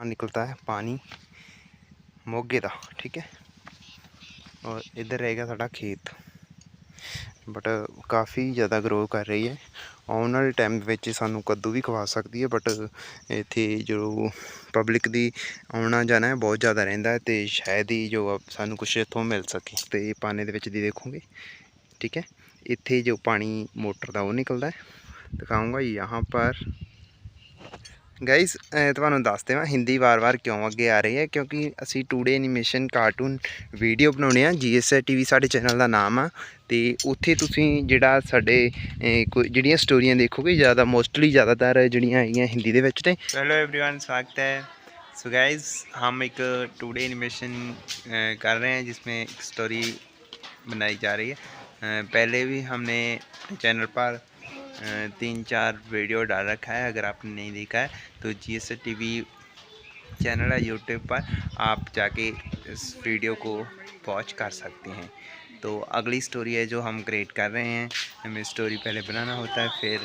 यहाँ निकलता है पानी ਮੋਗੇ ਦਾ ਠੀਕ ਹੈ ਔਰ ਇੱਧਰ ਰਹੇਗਾ ਸਾਡਾ ਖੇਤ ਬਟ ਕਾਫੀ ਜ਼ਿਆਦਾ ਗਰੋ ਕਰ ਰਹੀ ਹੈ ਆਉਣ ਵਾਲੇ ਟਾਈਮ ਵਿੱਚ ਸਾਨੂੰ ਕੱਦੂ ਵੀ ਖਵਾ ਸਕਦੀ ਹੈ ਬਟ ਇੱਥੇ ਜੋ ਪਬਲਿਕ ਦੀ ਆਉਣਾ ਜਾਣਾ ਹੈ ਬਹੁਤ ਜ਼ਿਆਦਾ ਰਹਿੰਦਾ ਹੈ ਤੇ ਸ਼ਾਇਦ ਹੀ ਜੋ ਸਾਨੂੰ ਕੁਝ ਇੱਥੋਂ ਮਿਲ ਸਕੇ ਤੇ ਪਾਣੀ ਦੇ ਵਿੱਚ ਦੀ ਦੇਖੋਗੇ ਠੀਕ ਹੈ ਇੱਥੇ ਜੋ ਪਾਣੀ ਮੋਟਰ ਦਾ ਉਹ ਨਿਕਲਦਾ ਹੈ ਦਿਖਾਊਂਗਾ यहाँ पर ਗਾਇਸ ਤੁਹਾਨੂੰ ਦੱਸ ਦੇਵਾਂ ਹਿੰਦੀ ਵਾਰ-ਵਾਰ ਕਿਉਂ ਅੱਗੇ ਆ ਰਹੀ ਹੈ ਕਿਉਂਕਿ ਅਸੀਂ ਟੂਡੇ ਐਨੀਮੇਸ਼ਨ ਕਾਰਟੂਨ ਵੀਡੀਓ ਬਣਾਉਣੇ ਆ ਜੀਐਸਏ ਟੀਵੀ ਸਾਡੇ ਚੈਨਲ ਦਾ ਨਾਮ ਆ ਤੇ ਉੱਥੇ ਤੁਸੀਂ ਜਿਹੜਾ ਸਾਡੇ ਅਹ, ਕੋਈ ਜਿਹੜੀਆਂ ਸਟੋਰੀਆਂ ਦੇਖੋਗੇ ਜ਼ਿਆਦਾ ਮੋਸਟਲੀ ਜ਼ਿਆਦਾਤਰ ਜਿਹੜੀਆਂ ਹੈਗੀਆਂ ਹਿੰਦੀ ਦੇ ਵਿੱਚ ਤੇ हेलो एवरीवन स्वागत है सो गाइस हम एक टू डे एनिमेशन कर रहे हैं जिसमें एक स्टोरी बनाई जा रही है अ, पहले भी हमने चैनल पर अ, तीन चार वीडियो डाल रखा है, अगर आपने नहीं देखा है तो जी एस टी चैनल है यूट्यूब पर, आप जाके इस वीडियो को वॉच कर सकते हैं। तो अगली स्टोरी है जो हम क्रिएट कर रहे हैं, हमें स्टोरी पहले बनाना होता है, फिर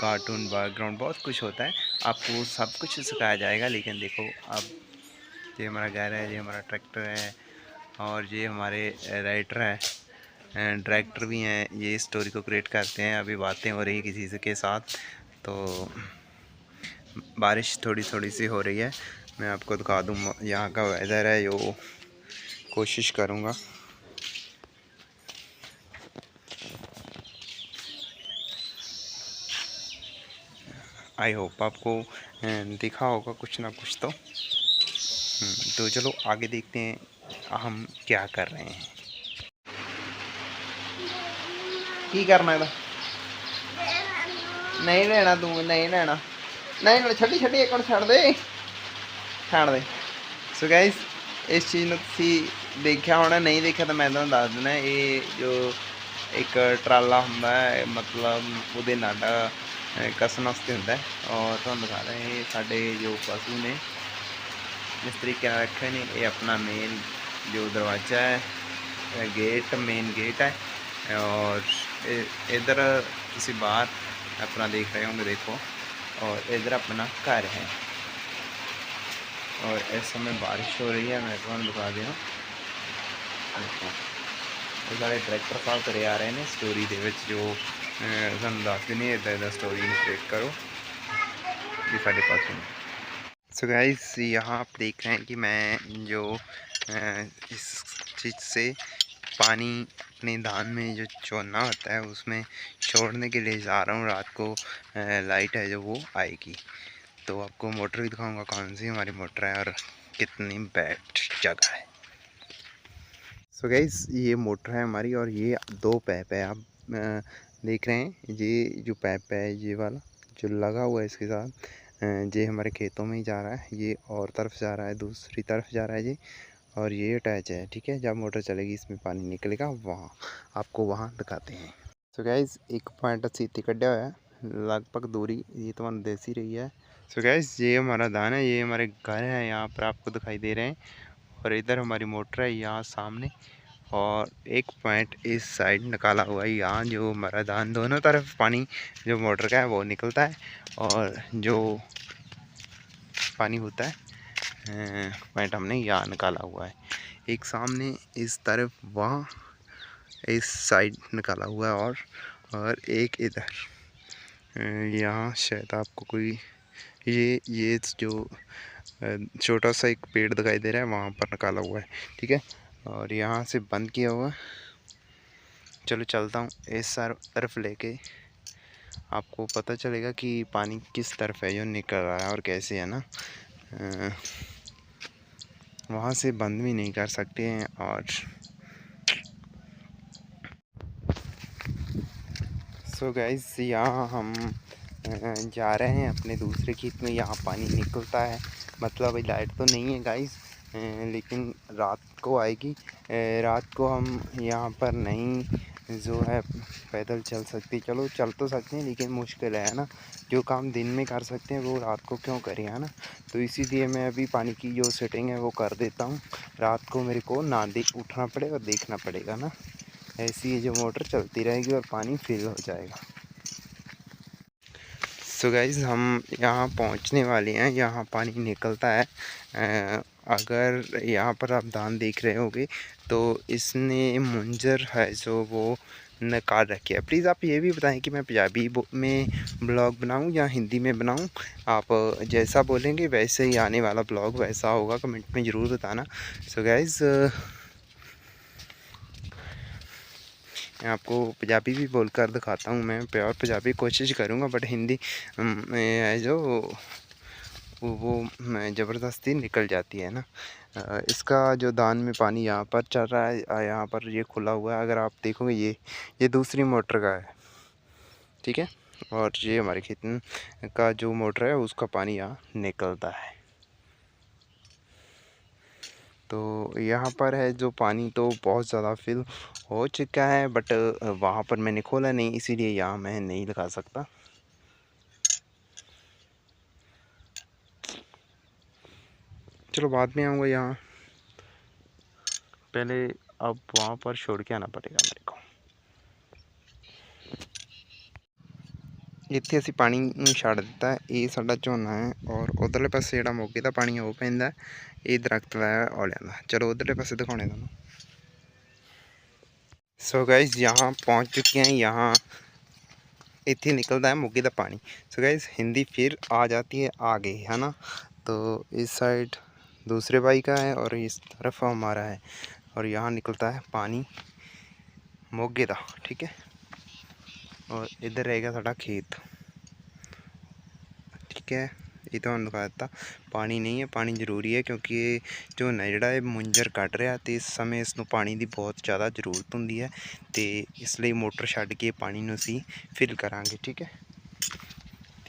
कार्टून बैकग्राउंड बहुत कुछ होता है। आपको सब कुछ सिखाया जाएगा, लेकिन देखो, अब ये हमारा घर है, ये हमारा ट्रैक्टर है, और ये हमारे राइटर है। डायरेक्टर भी हैं ये स्टोरी को क्रिएट करते हैं अभी बातें हो रही किसी के साथ। तो बारिश थोड़ी थोड़ी सी हो रही है। मैं आपको दिखा दूँ यहाँ का वेदर है जो कोशिश करूँगा। आई होप आपको दिखा होगा कुछ ना कुछ तो। हम्म, तो चलो आगे देखते हैं हम क्या कर रहे हैं। ਕੀ ਕਰਨਾ ਇਹਦਾ? ਨਹੀਂ ਲੈਣਾ ਤੂੰ, ਨਹੀਂ ਲੈਣਾ। ਨਹੀਂ ਨਾ ਛੱਡੀ ਛੱਡੀ, ਇੱਕ ਹੁਣ ਛੱਡ ਦੇ। ਛੱਡ ਦੇ। ਸੋ ਗਾਇਸ ਇਸ ਚੀਜ਼ ਨੂੰ ਤੁਸੀਂ ਦੇਖਿਆ ਹੋਣਾ, ਨਹੀਂ ਦੇਖਿਆ ਤਾਂ ਮੈਂ ਤੁਹਾਨੂੰ ਦੱਸ ਦਿੰਦਾ, ਇਹ ਜੋ ਇੱਕ ਟਰਾਲਾ ਹੁੰਦਾ ਹੈ, ਮਤਲਬ ਉਹਦੇ ਨਾਲ ਕਸਣ ਵਾਸਤੇ ਹੁੰਦਾ ਔਰ ਤੁਹਾਨੂੰ ਦਿਖਾ ਰਹੇ, ਇਹ ਸਾਡੇ ਜੋ ਪਸ਼ੂ ਨੇ, ਇਸ ਤਰੀਕੇ ਨਾਲ ਰੱਖੇ ਨੇ ਇਹ ਆਪਣਾ ਮੇਨ ਜੋ ਦਰਵਾਜ਼ਾ ਹੈ ਗੇਟ ਮੇਨ ਗੇਟ ਹੈ। ਔਰ इधर किसी बार अपना देख रहे होंगे, देखो। और इधर अपना घर है। और इस समय बारिश हो रही है, मैं तुम्हें दिखा दें सारे ट्रैक्टर साहब करे आ रहे हैं स्टोरी के जो सू दस दिन इदा इदा स्टोरी क्रिएट करो, कि साढ़े पास सो गाइस यहाँ आप देख रहे हैं कि मैं जो इस चीज़ से पानी अपने धान में जो चोना होता है, उसमें छोड़ने के लिए जा रहा हूँ। रात को लाइट है जो वो आएगी। तो आपको मोटर भी दिखाऊँगा कौन सी हमारी मोटर है और कितनी बेस्ट जगह है। सो गाइस ये मोटर है हमारी और ये दो पैप है। आप देख रहे हैं, ये जो पैप है, ये वाला जो लगा हुआ है इसके साथ ये हमारे खेतों में ही जा रहा है। ये और तरफ़ जा रहा है, दूसरी तरफ़ जा रहा है जी और ये अटैच है, ठीक है? जब मोटर चलेगी, इसमें पानी निकलेगा वहाँ। आपको वहाँ दिखाते हैं। सो गैस एक पॉइंट सीती कड्डा है। लगभग दूरी, ये तो मन देसी रही है। सो गैस ये हमारा धान है, ये हमारे घर है, यहाँ पर आपको दिखाई दे रहे हैं। और इधर हमारी मोटर है, यहाँ सामने। और एक पॉइंट इस साइड निकाला हुआ है, यहाँ जो हमारा धान दोनों तरफ़ पानी, जो मोटर का है, वो निकलता है। और जो पानी होता है पॉइंट हमने यहाँ निकाला हुआ है। एक सामने इस तरफ़ वहाँ इस साइड निकाला हुआ है और और एक इधर। यहाँ शायद आपको कोई, ये ये जो छोटा सा एक पेड़ दिखाई दे रहा है, वहाँ पर निकाला हुआ है, ठीक है? और यहाँ से बंद किया हुआ। चलो चलता हूँ इस तरफ़ लेके। आपको पता चलेगा कि पानी किस तरफ़ है, जो निकल रहा है और कैसे है ना? वहाँ से बंद भी नहीं कर सकते हैं और सो गाइस यहाँ हम जा रहे हैं अपने दूसरे खेत में। यहाँ पानी निकलता है। मतलब लाइट तो नहीं है गाइस लेकिन रात को आएगी। रात को हम यहाँ पर नहीं जो है पैदल चल सकती। चलो, चल तो सकते हैं, लेकिन मुश्किल है ना? जो काम दिन में कर सकते हैं, वो रात को क्यों करें, है ना? तो इसीलिए मैं अभी पानी की जो सेटिंग है, वो कर देता हूँ। रात को मेरे को ना देख उठना पड़े और देखना पड़ेगा, ना? ऐसी ये जो मोटर चलती रहेगी और पानी फिल हो जाएगा। सो so गाइज़ हम यहाँ पहुँचने वाले हैं। यहाँ पानी निकलता है अगर यहाँ पर आप धान देख रहे होगे तो इसने मुंजर है जो वो नकार रखी है। प्लीज़ आप ये भी बताएँ कि मैं पंजाबी में ब्लॉग बनाऊँ या हिंदी में बनाऊँ? आप जैसा बोलेंगे वैसे ही आने वाला ब्लॉग वैसा होगा, कमेंट में ज़रूर बताना। सो so गाइज़ मैं आपको पंजाबी भी बोलकर दिखाता हूँ मैं प्योर पंजाबी कोशिश करूँगा बट हिंदी जो वो ज़बरदस्ती निकल जाती है ना। इसका जो दान में पानी यहाँ पर चल रहा है यहाँ पर ये खुला हुआ है। अगर आप देखोगे ये ये दूसरी मोटर का है। ठीक है? और ये हमारे खेत का जो मोटर है, उसका पानी यहाँ निकलता है। तो यहाँ पर है जो पानी तो बहुत ज़्यादा फिल हो चुका है बट वहाँ पर मैंने खोला नहीं, इसीलिए यहाँ मैं नहीं लगा सकता। चलो बाद में आऊँगा यहाँ पहले अब वहाँ पर छोड़ के आना पड़ेगा मेरे को ਇੱਥੇ ਅਸੀਂ ਪਾਣੀ ਨੂੰ ਛੱਡ ਦਿੱਤਾ ਇਹ ਸਾਡਾ ਝੋਨਾ ਹੈ ਔਰ ਉਧਰਲੇ ਪਾਸੇ ਜਿਹੜਾ ਮੋਗੇ ਦਾ ਪਾਣੀ ਉਹ ਪੈਂਦਾ ਇਹ ਦਰਖਤ ਲਾਇਆ ਔਲਿਆਂ ਦਾ ਚਲੋ ਉਧਰਲੇ ਪਾਸੇ ਦਿਖਾਉਣੇ ਤੁਹਾਨੂੰ सो गाइज यहाँ पहुँच चुके हैं यहाँ इतनी निकलता है मुगी का पानी सो गाइज हिंदी फिर आ जाती है आगे है ना तो इस साइड दूसरे भाई का है और इस तरफ़ हमारा है और यहाँ निकलता है पानी मोगे का ठीक है? और इधर रहेगा साढ़ा खेत। ठीक है? ये तो दिखा दिता पानी नहीं है, पानी ज़रूरी है क्योंकि झोना जोड़ा है, मुंजर कट रहा तो इस समय इसनों पानी की बहुत ज़्यादा ज़रूरत होंगी है तो इसलिए मोटर छड़ के पानी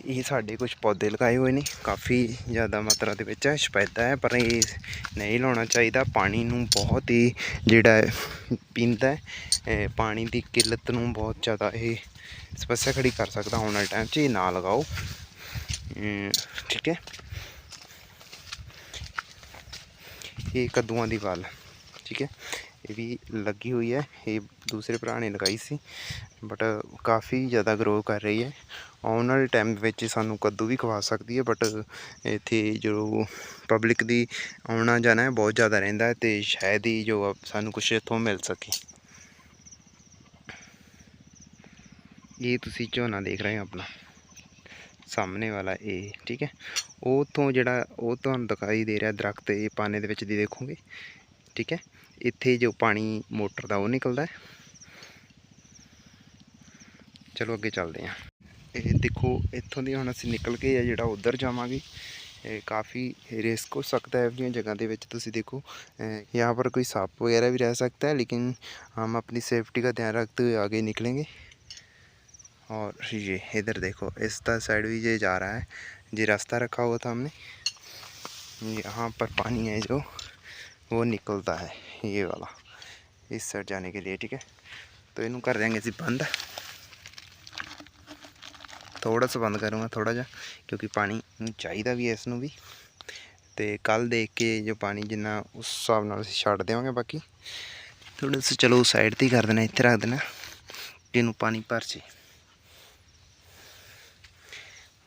असी फिल करा ठीक है ये साढ़े कुछ पौधे लगाए हुए ने काफ़ी ज़्यादा मात्रा के सफेदा है पर ये नहीं लाना चाहिए पानी बहुत ही जोड़ा पीता है पानी की किल्लत बहुत ज़्यादा ये समस्या खड़ी कर सकता आने वाले टाइम से ये ना लगाओ ठीक है ये कद्दुआ की वाल ठीक है ये भी लगी हुई है ये दूसरे भरा ने लगाई सी बट काफ़ी ज़्यादा ग्रो कर रही है आने वाले टाइम सू कद्दू भी खवा सकती है बट इतने जो पब्लिक की आना जाना है बहुत ज़्यादा रहा है तो शायद ही जो सू कुछ इतों मिल सके ये तुम झोना देख रहे हो अपना सामने वाला ए ठीक है वो तो जड़ा वो तो दिखाई दे रहा दरख्त ये पाने के देखोगे ठीक है इतने जो पानी मोटर का वो निकलता है चलो अगे चलते देखो इतों की हम असी निकल के जोड़ा उधर जावे काफ़ी रिस्क हो सकता है अपनी जगह देखो यहाँ पर कोई सांप वगैरह भी रह सकता है लेकिन हम अपनी सेफ्टी का ध्यान रखते हुए आगे निकलेंगे और ये इधर देखो इस तरह साइड भी ये जा रहा है ये रास्ता रखा हुआ था हमने यहाँ पर पानी है जो वो निकलता है ये वाला इस साइड जाने के लिए ठीक है तो इनू कर देंगे इसी बंद थोड़ा सा बंद करूँगा थोड़ा जा क्योंकि पानी चाहिए भी है इसनों भी तो कल देख के जो पानी जिन्ना उस हिसाब न छड़ देवे बाकी थोड़ा सा चलो उस साइड से कर देना इतने रख देना कि पानी भर से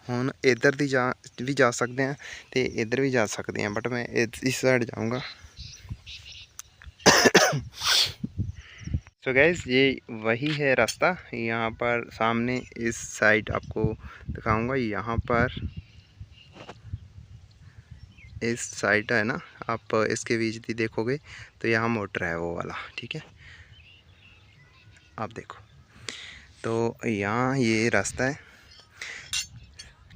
हूँ इधर दी जा भी जा सकते हैं तो इधर भी जा सकते हैं बट मैं इस साइड जाऊँगा सो गैस ये वही है रास्ता। यहाँ पर सामने इस साइड आपको दिखाऊँगा। यहाँ पर इस साइड है ना, आप इसके बीच भी देखोगे तो यहाँ मोटर है वो वाला, ठीक है? आप देखो। तो यहाँ ये रास्ता है।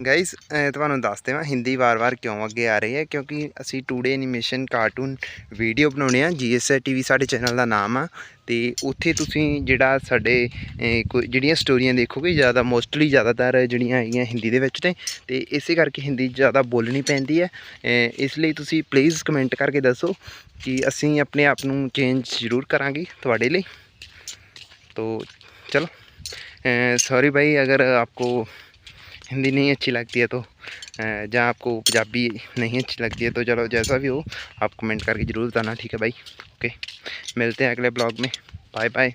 ਗਾਇਸ ਤੁਹਾਨੂੰ ਦੱਸ ਦੇਵਾਂ ਹਿੰਦੀ ਵਾਰ-ਵਾਰ ਕਿਉਂ ਅੱਗੇ ਆ ਰਹੀ ਹੈ ਕਿਉਂਕਿ ਅਸੀਂ ਟੂਡੇ ਐਨੀਮੇਸ਼ਨ ਕਾਰਟੂਨ ਵੀਡੀਓ ਬਣਾਉਣੇ ਆ ਜੀਐਸਆਰ ਟੀਵੀ ਸਾਡੇ ਚੈਨਲ ਦਾ ਨਾਮ ਆ ਤੇ ਉੱਥੇ ਤੁਸੀਂ ਜਿਹੜਾ ਸਾਡੇ ਜਿਹੜੀਆਂ ਸਟੋਰੀਆਂ ਦੇਖੋਗੇ ਜ਼ਿਆਦਾ ਮੋਸਟਲੀ ਜ਼ਿਆਦਾਤਰ ਜਿਹੜੀਆਂ ਹੈਗੀਆਂ ਹਿੰਦੀ ਦੇ ਵਿੱਚ ਤੇ ਤੇ ਇਸੇ ਕਰਕੇ ਹਿੰਦੀ ਜ਼ਿਆਦਾ ਬੋਲਣੀ ਪੈਂਦੀ ਹੈ ਇਸ ਲਈ ਤੁਸੀਂ ਪਲੀਜ਼ ਕਮੈਂਟ ਕਰਕੇ ਦੱਸੋ ਕਿ ਅਸੀਂ ਆਪਣੇ ਆਪ ਨੂੰ ਚੇਂਜ ਜ਼ਰੂਰ ਕਰਾਂਗੇ ਤੁਹਾਡੇ ਲਈ तो चलो सॉरी भाई अगर आपको हिंदी नहीं अच्छी लगती है तो जहाँ आपको पंजाबी नहीं अच्छी लगती है तो चलो जैसा भी हो, आप कमेंट करके ज़रूर बताना, ठीक है भाई? ओके मिलते हैं अगले ब्लॉग में। Bye bye